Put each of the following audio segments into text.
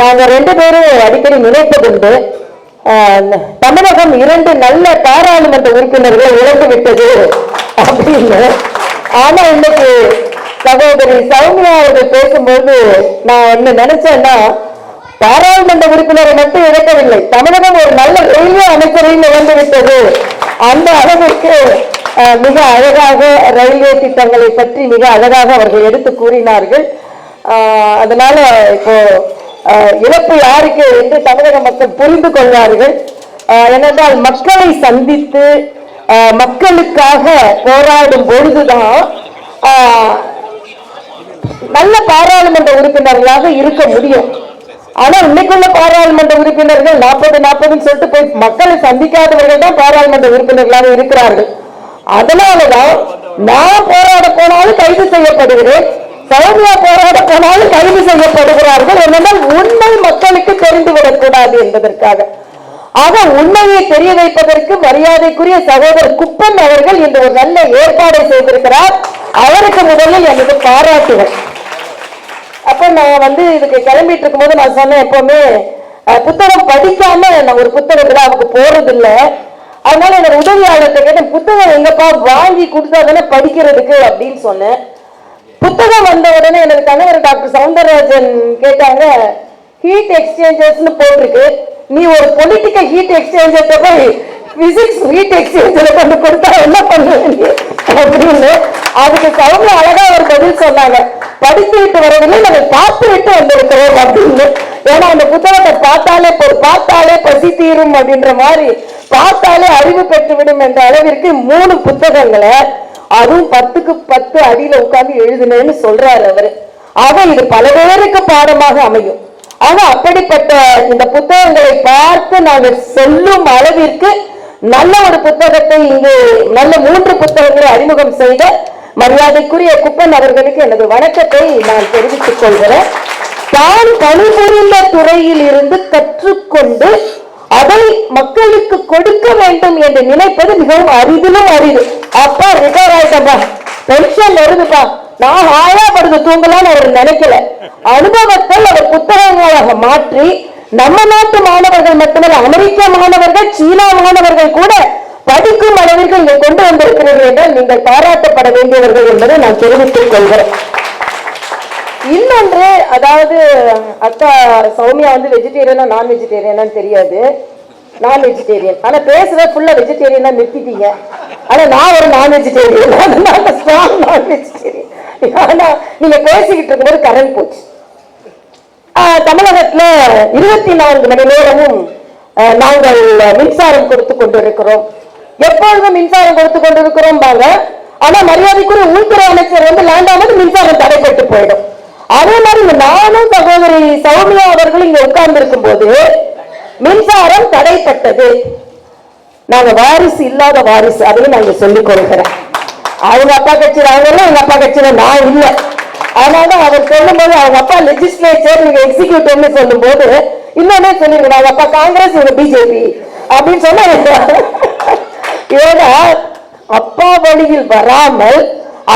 நாங்கள் ரெண்டு பேரும் அடிக்கடி நினைப்பதுண்டு தமிழகம் இரண்டு நல்ல பாராளுமன்ற உறுப்பினர்களை இழந்து விட்டது அப்படின்னு. ஆனா இன்னைக்கு சகோதரி சௌமியா அவர்கள் பேசும்போது நான் என்ன நினைச்சேன்னா பாராளுமன்ற உறுப்பினரை மட்டும் இழக்கவில்லை. தமிழகம் ஒரு நல்ல ரயில்வே அமைச்சரையும் இழந்து விட்டது. அந்த அளவிற்கு மிக அழகாக ரயில்வே திட்டங்களை பற்றி மிக அழகாக அவர்கள் எடுத்து கூறினார்கள். அதனால இப்போ இழப்பு யாருக்கு என்று தமிழக மக்கள் புரிந்து கொள்வார்கள். ஏனென்றால் மக்களை சந்தித்து மக்களுக்காக போராடும் பொழுதுதான் நல்ல பாராளுமன்ற உறுப்பினர்களாக இருக்க முடியும். ஆனா இன்னைக்குள்ள பாராளுமன்ற உறுப்பினர்கள் நாற்பது நாற்பதுன்னு சொல்லிட்டு போய் மக்களை சந்திக்காதவர்கள் தான் பாராளுமன்ற உறுப்பினர்களாக இருக்கிறார்கள். அதனாலதான் நான் போராட போனாலும் கைது செய்யப்படுகிறேன். சௌமியா போராட போனாலும் கைது செய்யப்படுகிறார்கள் என்னென்றால் உண்மை மக்களுக்கு தெரிந்துவிடக் கூடாது என்பதற்காக. ஆக உண்மையை தெரிய வைப்பதற்கு மரியாதைக்குரிய சகோதரர் குப்பன் அவர்கள் இந்த ஒரு நல்ல ஏற்பாடை செய்திருக்கிறார். அவருக்கு முதலில் எனது பாராட்டுகள். அப்ப நான் வந்து இதுக்கு கிளம்பிட்டு இருக்கும்போது நான் சொன்னேன் எப்பவுமே புத்தகம் படிக்காம நான் ஒரு புத்தக விழாவுக்கு போறது இல்லை அதனால என்னோட உதவியாளர்கிட்ட கேட்டேன் புத்தகம் எங்கப்பா வாங்கி கொடுத்தா தானே படிக்கிறதுக்கு? அப்படின்னு சொன்னேன். புத்தகம் வந்த உடனே எனது கணவர் டாக்டர் சவுந்தரராஜன் கேட்டாங்க ஹீட் எக்ஸ்சேஞ்சர்ஸ்னு போட்டிருக்கு. நீ ஒரு பொலிட்டிக்கல் ஹீட் எக்ஸ்சேஞ்சர் போய் பிசிக்ஸ் ஹீட் எக்ஸ்சேஞ்சர் கொண்டு கொடுத்தா என்ன பண்ணுவீங்க அப்படின்னு அதுக்கு சௌமியா அழகா ஒரு பதில் சொன்னாங்க. படித்து விட்டு வரவில்லை நாங்கள் பார்த்து விட்டு வந்திருக்கிறோம் அப்படின்னு. ஏன்னா அந்த புத்தகத்தை பார்த்தாலே பார்த்தாலே பசி தீரும் அப்படின்ற மாதிரி பார்த்தாலே அறிவு பெற்றுவிடும் என்ற அளவிற்கு மூணு புத்தகங்களை அதுவும் பத்துக்கு பத்து அடியில உட்கார்ந்து எழுதுனேன்னு சொல்றாரு அவரு. ஆக இது பல பேருக்கு பாடமாக அமையும். ஆக அப்படிப்பட்ட இந்த புத்தகங்களை பார்த்து நாங்கள் சொல்லும் அளவிற்கு நல்ல ஒரு புத்தகத்தை இங்கு நல்ல மூன்று புத்தகங்களை அறிமுகம் செய்த மரியாதைக்குரிய குப்பன் அவர்களுக்கு எனது வணக்கத்தை நான் தெரிவித்துக் கொள்கிறேன். தான் பணிபுரிந்த துறையில் இருந்து கற்றுக்கொண்டு அதை மக்களுக்கு கொடுக்க வேண்டும் என்று நினைப்பது மிகவும் அரிதிலும் அரிது. அப்பா ரிட்டையர் ஆயிட்டப்பா பென்ஷன் வருதுப்பா. நான் ஹாயா படுத்து தூங்கலாம்னு அவர் நினைக்கல. அனுபவத்தை அவர் புத்தகங்களாக மாற்றி நம்ம நாட்டு மாணவர்கள் மட்டுமல்ல அமெரிக்க மாணவர்கள் சீனா மாணவர்கள் கூட படிக்கும் அளவிற்கு இங்கே கொண்டு வந்திருக்கிறீர்கள் என்றால் நீங்கள் பாராட்டப்பட வேண்டியவர்கள் என்பதை நான் தெரிவித்துக் கொள்கிறேன். இன்னொன்று அதாவது அக்கா சௌமியா வந்து வெஜிடேரியனா நான் வெஜிடேரியனான்னு தெரியாது. நான் வெஜிடேரியன் ஆனா பேசுற ஃபுல்லா வெஜிடேரியனா நிறுத்திட்டீங்க. ஆனா நான் ஒரு நான் வெஜிடேரியன் அதனால ஸ்ட்ராங் நான் வெஜிடேரியன் ஆனா நீங்க பேசிக்கிட்டு இருக்கும்போது கரண்ட் போச்சு. தமிழகத்தில் தமிழகத்துல இருபத்தி நான்கு மணி நேரமும் நாங்கள் மின்சாரம் கொடுத்து கொண்டிருக்கிறோம். எப்பொழுதும் மின்சாரம் கொடுத்து கொண்டிருக்கிறோம் பாங்க ஆனா மரியாதைக்குரிய உள்துறை அமைச்சர் வந்து லேண்டாமது மின்சாரம் தடைப்பட்டு போயிடும். அதே மாதிரி இந்த நானும் சகோதரி சௌமியா அவர்கள் இங்க உட்கார்ந்து இருக்கும் போது மின்சாரம் தடைப்பட்டது. நாங்க வாரிசு இல்லாத வாரிசு அதையும் நான் இங்க சொல்லிக் கொடுக்கிறேன் அவங்க அப்பா கட்சியில் அவங்க எல்லாம் எங்க அப்பா கட்சியில நான் இல்லை. அதனால அவர் சொல்லும்போது அவங்க அப்பா லெஜிஸ்லேச்சர் நீங்க எக்ஸிக்யூட்டிவ்னு சொல்லும்போது இன்னொன்னே சொல்லிருக்கணும் அவங்க அப்பா காங்கிரஸ் இவங்க பிஜேபி அப்படின்னு சொன்னா ஏன்னா அப்பா வழியில் வராமல்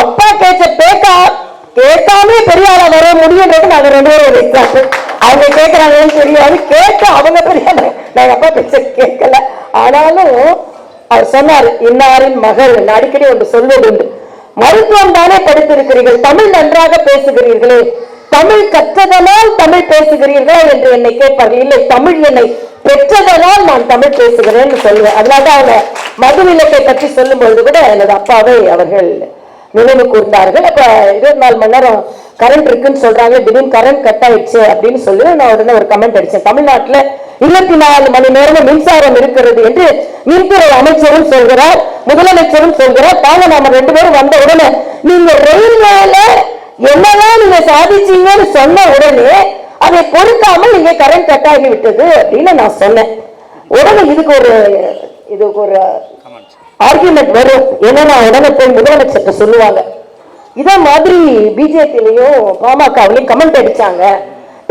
அப்பா கேட்ட பேக்கா கேட்காமலே பெரிய ஆளா வர முடியுன்றது நாங்க ரெண்டு பேரும் ஒரு எக்ஸாம்பிள் அவங்க கேட்கறாங்கன்னு தெரியாது கேட்டு அவங்க பெரிய நாங்க அப்பா பேச கேட்கல. ஆனாலும் அவர் சொன்னார் இன்னாரின் மகள் அடிக்கடி ஒன்று சொல்வது உண்டு மருத்துவம் தானே படித்திருக்கிறீர்கள்? தமிழ் நன்றாக பேசுகிறீர்களே. தமிழ் கற்றதனால் தமிழ் பேசுகிறீர்களா என்று என்னை கேட்பார்கள். இல்லை தமிழ் என்னை பெற்றதனால் நான் தமிழ் பேசுகிறேன்னு சொல்லுவேன். அதனால தான் அவங்க மதுவிலக்கை பற்றி சொல்லும்பொழுது கூட எனது அப்பாவை அவர்கள் நினைவு கூர்ந்தார்கள் அப்ப இருபத்தி நாலு மணி நேரம் கரண்ட் இருக்குன்னு சொல்றாங்க. திடீர்னு கரண்ட் கட் ஆயிடுச்சு அப்படின்னு சொல்லி நான் உடனே ஒரு கமெண்ட் அடிச்சேன். தமிழ்நாட்டுல இருபத்தி நாலு மணி நேரமும் மின்சாரம் இருக்கிறது என்று மின்துறை அமைச்சரும் சொல்கிறார் முதலமைச்சரும் சொல்கிறார். தாங்க நாம ரெண்டு பேரும் வந்த உடனே நீங்க ரயில்வேல என்னெல்லாம் நீங்க சாதிச்சீங்கன்னு சொன்ன உடனே அதை பொறுக்காமல் நீங்க கரண்ட் கட் ஆகி விட்டது அப்படின்னு நான் சொன்னேன். உடனே இதுக்கு ஒரு இதுக்கு ஒரு ஆர்கியூமெண்ட் வரும். என்னன்னா உடனே போய் முதலமைச்சர்கிட்ட சொல்லுவாங்க. இதே மாதிரி பிஜேபிலையும் பாமகவிலையும் கமெண்ட் அடிச்சாங்க.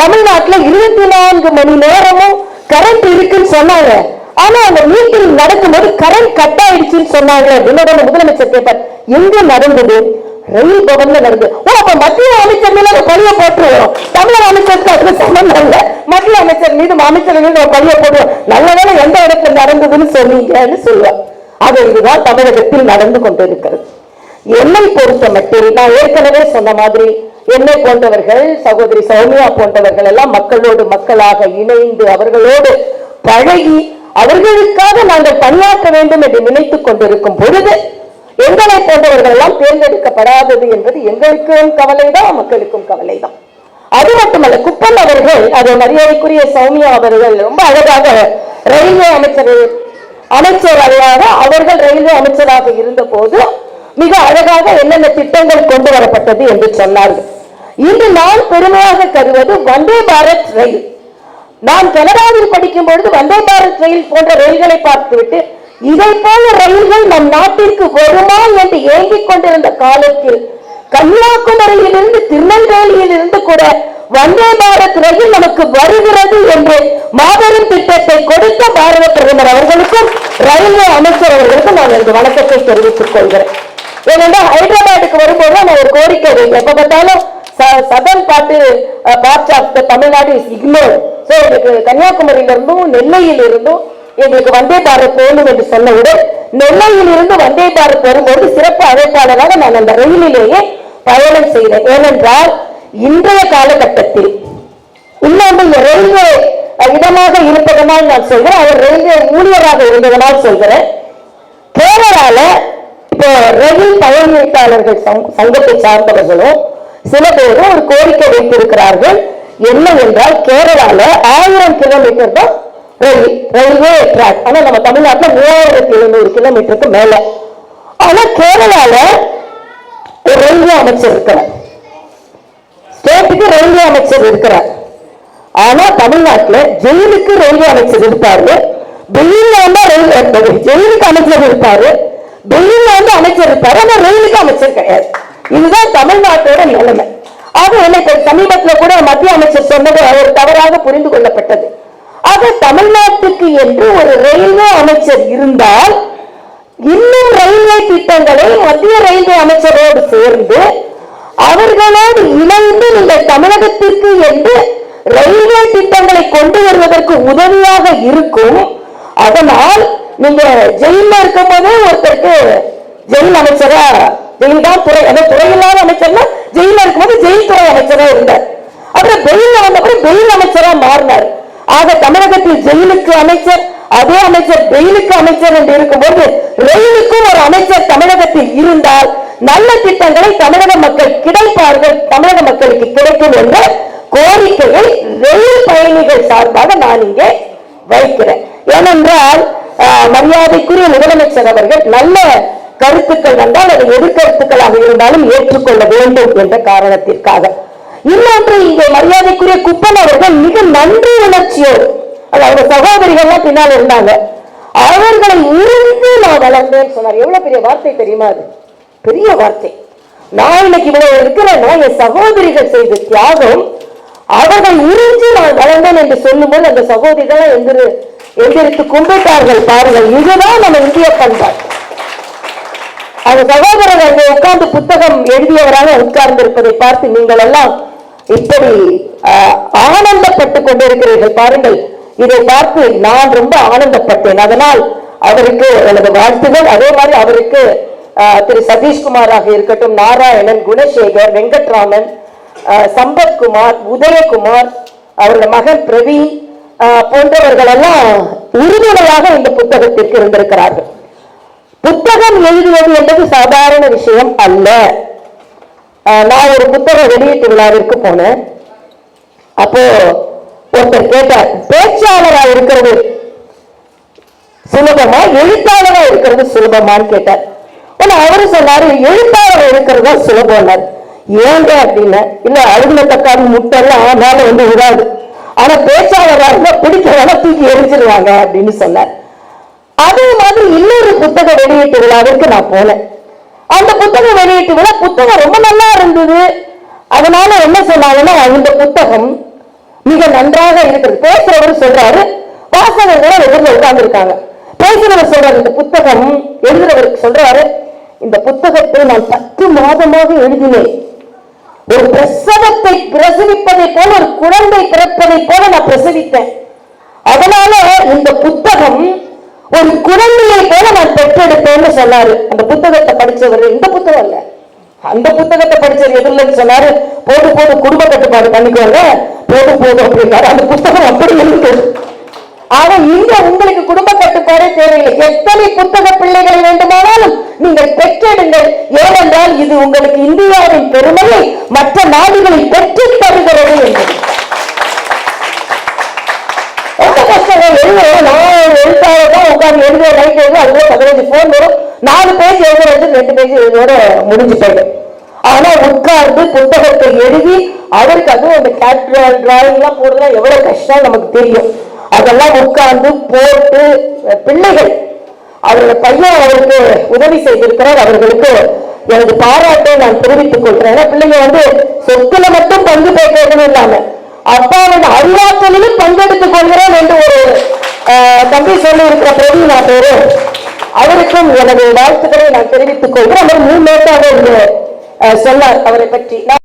தமிழ்நாட்டில் இருபத்தி நான்கு மணி நேரமும் கரண்ட் இருக்குன்னு சொன்னாங்க. ஆனா அந்த மீட்டிங் நடக்கும்போது கரண்ட் கட் ஆயிடுச்சுன்னு சொன்னாங்க. அப்படின்னு முதலமைச்சர் கேட்டார் எங்க நடந்தது? ரயில் பவன்ல நடந்தது. ஓ அப்ப மத்திய அமைச்சர் மேல ஒரு பழிய போட்டுருவோம். தமிழக அமைச்சருக்கு அதுல சம்பந்தம் இல்ல. அமைச்சர் மீது அமைச்சர் மீது ஒரு பழிய போடுவோம் நல்ல வேலை எந்த இடத்துல நடந்ததுன்னு சொன்னீங்கன்னு சொல்லுவேன் அது இதுதான் தமிழகத்தில் நடந்து கொண்டிருக்கிறது. என்னை பொறுத்த மட்டில் நான் ஏற்கனவே சொன்ன மாதிரி என்னை போன்றவர்கள் சகோதரி சௌமியா போன்றவர்கள் எல்லாம் மக்களோடு மக்களாக இணைந்து அவர்களோடு பழகி அவர்களுக்காக நாங்கள் பணியாற்ற வேண்டும் என்று நினைத்துக் கொண்டிருக்கும் பொழுது எங்களை போன்றவர்கள் எல்லாம் தேர்ந்தெடுக்கப்படாதது என்பது எங்களுக்கும் கவலைதான் மக்களுக்கும் கவலைதான். அது மட்டுமல்ல குப்பன் அவர்கள் அது மரியாதைக்குரிய சௌமியா அவர்கள் ரொம்ப அழகாக ரயில்வே அமைச்சர் அமைச்சர் அல்லாத அவர்கள் ரயில்வே அமைச்சராக இருந்த போது மிக அழகாக என்னென்ன திட்டங்கள் கொண்டு வரப்பட்டது என்று சொன்னார்கள். இன்று நான் பெருமையாக கருவது வந்தே பாரத் ரயில். நான் கனடாவில் படிக்கும் பொழுது வந்தே பாரத் ரயில் போன்ற ரயில்களை பார்த்துவிட்டு இதை போல ரயில்கள் நம் நாட்டிற்கு வருமா என்று ஏங்கிக் கொண்டிருந்த காலத்தில் கன்னியாகுமரியிலிருந்து திருநெல்வேலியில் இருந்து கூட வந்தே பாரத் ரயில் நமக்கு வருகிறது என்று மாபெரும் திட்டத்தை கொடுத்த பாரத பிரதமர் அவர்களுக்கும் ரயில்வே அமைச்சர் அவர்களுக்கும் நான் எனது வணக்கத்தை தெரிவித்துக் கொள்கிறேன். ஏனென்றால் ஹைதராபாத்துக்கு வரும்போது நான் ஒரு கோரிக்கை எப்ப பார்த்தாலும் சதன் பாட்டு part of Tamil Nadu is ignore so எனக்கு கன்னியாகுமரியில இருந்தும் நெல்லையில் இருந்தும் எங்களுக்கு வந்தே பாரத் போகணும் என்று சொன்னவுடன் நெல்லையில் இருந்து வந்தே பாரத் வரும்போது சிறப்பு அழைப்பாளராக நான் அந்த ரயிலிலேயே பயணம் செய்தேன். ஏனென்றால் இன்றைய காலகட்டத்தில் இன்னொன்று இந்த ரயில்வே இடமாக இருப்பதனால் நான் சொல்கிறேன். அவர் ரயில்வே ஊழியராக இருந்ததனால் சொல்கிறேன். கேரளால இப்போ ரயில் பயணித்தாளர்கள் சங்க- சங்கத்தை சார்ந்தவர்களும் சில பேரும் ஒரு கோரிக்கை வைத்திருக்கிறார்கள். என்னவென்றால் கேரளால ஆயிரம் கிலோமீட்டர் தான் ரயில் ரயில்வே ட்ராக் ஆனா நம்ம தமிழ்நாட்டில் மூவாயிரத்தி எழுநூறு கிலோமீட்டருக்கு மேல. ஆனா கேரளால ரயில்வே அமைச்சர் இருக்கிறார். ஸ்டேட்டுக்கு ரயில்வே அமைச்சர் இருக்கிறார். ஆனா தமிழ்நாட்டுல ஜெயிலுக்கு ரயில்வே அமைச்சர் இருப்பாரு. டெல்லியில வந்து ரயில் ஜெயிலுக்கு அமைச்சர் இருப்பாரு. டெல்லியில வந்து அமைச்சர் இருப்பாரு. ஆனா ரயிலுக்கு அமைச்சர் கிடையாது. இதுதான் தமிழ்நாட்டோட நிலைமை. ஆக என்னை சமீபத்துல கூட மத்திய அமைச்சர் சொன்னது அவர் தவறாக புரிந்து கொள்ளப்பட்டது. ஆக தமிழ்நாட்டுக்கு என்று ஒரு ரயில்வே அமைச்சர் இருந்தால் இன்னும் ரயில்வே திட்டங்களை மத்திய ரயில்வே அமைச்சரோடு சேர்ந்து அவர்களோடு இணைந்து நீங்கள் தமிழகத்திற்கு என்று ரயில்வே திட்டங்களை கொண்டு வருவதற்கு உதவியாக இருக்கும். அதனால் நீங்க ஜெயில இருக்கும் போதே ஒருத்தருக்கு ஜெயில் அமைச்சரா ஜெயில் தான் துறை அந்த துறையில்லாத அமைச்சர்னா ஜெயில இருக்கும்போது ஜெயில் துறை அமைச்சரா இருந்தார். அப்புறம் பெயில் வந்தப்பறம் பெயில் அமைச்சரா மாறினார். ஆக தமிழகத்தில் ஜெயிலுக்கு அமைச்சர் அதே அமைச்சர் பெயிலுக்கு அமைச்சர் என்று இருக்கும்போது ரயிலுக்கும் ஒரு அமைச்சர் தமிழகத்தில் இருந்தால் நல்ல திட்டங்களை தமிழக மக்கள் கிடைப்பார்கள் தமிழக மக்களுக்கு கிடைக்கும் என்று கோரிக்கையை ரயில் பயணிகள் சார்பாக நான் இங்கே வைக்கிறேன். ஏனென்றால் மரியாதைக்குரிய முதலமைச்சர் அவர்கள் நல்ல கருத்துக்கள் வந்தால் அது எதிர்கருத்துக்களாக இருந்தாலும் ஏற்றுக்கொள்ள வேண்டும் என்ற காரணத்திற்காக. இன்னொன்று இங்கே மரியாதைக்குரிய குப்பன் அவர்கள் மிக நன்றி உணர்ச்சியோடு அது அவங்க சகோதரிகள்லாம் பின்னால் இருந்தாங்க. அவர்களை இருந்து நான் வளர்ந்தேன்னு சொன்னார். எவ்வளவு பெரிய வார்த்தை தெரியுமா அது? பெரிய வார்த்தை. நான் இன்னைக்கு இவ்வளவு இருக்கிறேன்னா என் சகோதரிகள் செய்த தியாகம் அவர்கள் உறிஞ்சி நான் வளர்ந்தேன் என்று சொல்லும்போது அந்த சகோதரிகளை எந்திரு எந்திரித்து கும்பிட்டார்கள் பாருங்கள். இதுதான் நம்ம இந்திய பண்பாடு. அந்த சகோதரர் அங்கே உட்கார்ந்து புத்தகம் எழுதியவராக உட்கார்ந்திருப்பதை பார்த்து நீங்கள் எல்லாம் இப்படி ஆஹ், ஆனந்தப்பட்டு கொண்டிருக்கிறீர்கள். பாருங்கள் இதை பார்த்து நான் ரொம்ப ஆனந்தப்பட்டேன். அதனால் அவருக்கு எனது வாழ்த்துகள். அதே மாதிரி அவருக்கு ஆஹ், திரு சதீஷ்குமாராக இருக்கட்டும் நாராயணன் குணசேகர் வெங்கட்ராமன் சம்பத்குமார் உதயகுமார் அவருடைய மகன் பிரவீன் ஆஹ், போன்றவர்கள் எல்லாம் உறுதுணையாக இந்த புத்தகத்திற்கு இருந்திருக்கிறார்கள். புத்தகம் எழுதுவது என்பது சாதாரண விஷயம் அல்ல. நான் ஒரு புத்தக வெளியீட்டு விழாவிற்கு போனேன். அப்போ ஒருத்தர் கேட்டார் பேச்சாளரா இருக்கிறது சுலபமா? எழுத்தாளரா இருக்கிறது சுலபமான்னு கேட்டார். அவரு சொன்னாரு எழுத்தாளர் இருக்கிறது சுலபம்னாரு ஏங்க அப்படின்னா இல்ல அருகுல தக்காளி முட்டெல்லாம் மேல வந்து விடாது ஆனா பேச்சாளராக இருந்தா தூக்கி எரிஞ்சிருவாங்க அப்படின்னு சொன்னார். அதே மாதிரி இன்னொரு புத்தக வெளியீட்டு விழாவிற்கு நான் போனேன். அந்த புத்தக வெளியீட்டு விழா புத்தகம் ரொம்ப நல்லா இருந்தது. அதனால என்ன சொன்னாங்கன்னா இந்த புத்தகம் மிக நன்றாக இருக்கிறது. பேசுறவர் சொல்றாரு வாசகர்கள் எதிர்ல உட்கார்ந்து இருக்காங்க பேசுறவர் சொல்றாரு இந்த புத்தகம் எழுதுறவருக்கு சொல்றாரு இந்த புத்தகத்தை நான் பத்து மாதமாக எழுதினேன். ஒரு பிரசவத்தை பிரசவிப்பதை போல ஒரு குழந்தை பிறப்பதை போல நான் பிரசவித்தேன். அதனால இந்த புத்தகம் ஒரு குழந்தையை போல நான் பெற்றெடுத்தேன்னு சொன்னாரு. அந்த புத்தகத்தை படிச்சவர் இந்த புத்தகம் இல்ல. அந்த புத்தகத்தை படிச்சவர் எதிரில் சொன்னாரு. போது போது குடும்ப கட்டுப்பாடு பண்ணிக்கோங்க. போது போது அப்படின்னாரு. அந்த புத்தகம் அப்படி இருக்கு ஆனா இங்க உங்களுக்கு குடும்ப கட்டுப்பாடு தேவையில்லை. எத்தனை புத்தக பிள்ளைகளை வேண்டுமானாலும் நீங்கள் பெற்றெடுங்கள். ஏனென்றால் இது உங்களுக்கு இந்தியாவின் பெருமையை மற்ற நாடுகளில் பெற்றுத் தருகிறது என்பது ரொம்ப கஷ்டம் எழுதுறோம் நான் எழுத்தாளர் தான் உட்கார்ந்து எழுதுவேன் நைட் எழுதுவேன் அதுவே பதினஞ்சு போன் வரும். நாலு பேஜ் எழுதுறது ரெண்டு பேஜ் எழுதுவோட முடிஞ்சு போயிடும். ஆனா உட்கார்ந்து புத்தகத்தை எழுதி அதற்கு அதுவும் அந்த கேப்டர் டிராயிங் எல்லாம் போடுறதுலாம் எவ்வளவு கஷ்டம் நமக்கு தெரியும். அதெல்லாம் உட்கார்ந்து போட்டு பிள்ளைகள் அவருடைய பையன் அவருக்கு உதவி செய்திருக்கிறார். அவர்களுக்கு எனது பாராட்டை நான் தெரிவித்துக் கொள்கிறேன். ஏன்னா பிள்ளைங்க வந்து சொத்துல மட்டும் பங்கு பெற்றதும் இல்லாம அப்பாவின் அறிவாற்றலிலும் பங்கெடுத்துக் கொள்கிறேன் என்று ஒரு தம்பி சொல்லி இருக்கிற பிரவீனா பேரு அவருக்கும் எனது வாழ்த்துக்களை நான் தெரிவித்துக் கொள்கிறேன். அவர் மூணு நேரத்தாக சொன்னார் அவரை பற்றி.